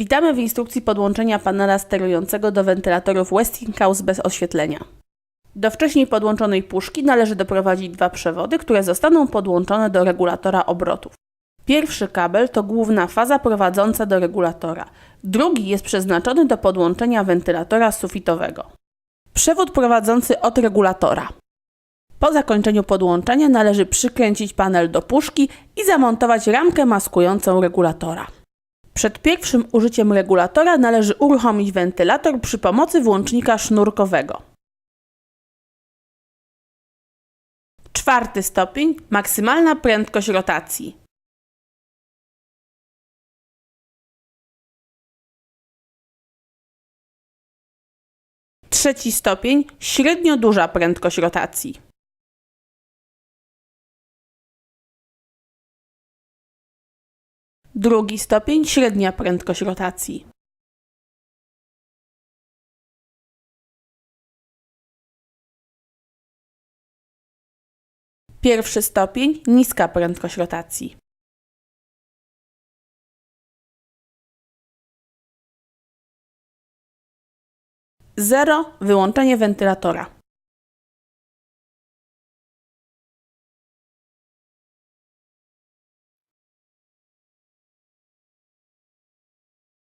Witamy w instrukcji podłączenia panela sterującego do wentylatorów Westinghouse bez oświetlenia. Do wcześniej podłączonej puszki należy doprowadzić dwa przewody, które zostaną podłączone do regulatora obrotów. Pierwszy kabel to główna faza prowadząca do regulatora. Drugi jest przeznaczony do podłączenia wentylatora sufitowego. Przewód prowadzący od regulatora. Po zakończeniu podłączenia należy przykręcić panel do puszki i zamontować ramkę maskującą regulatora. Przed pierwszym użyciem regulatora należy uruchomić wentylator przy pomocy włącznika sznurkowego. Czwarty stopień maksymalna prędkość rotacji. Trzeci stopień średnio duża prędkość rotacji. Drugi stopień średnia prędkość rotacji. Pierwszy stopień niska prędkość rotacji. Zero wyłączenie wentylatora.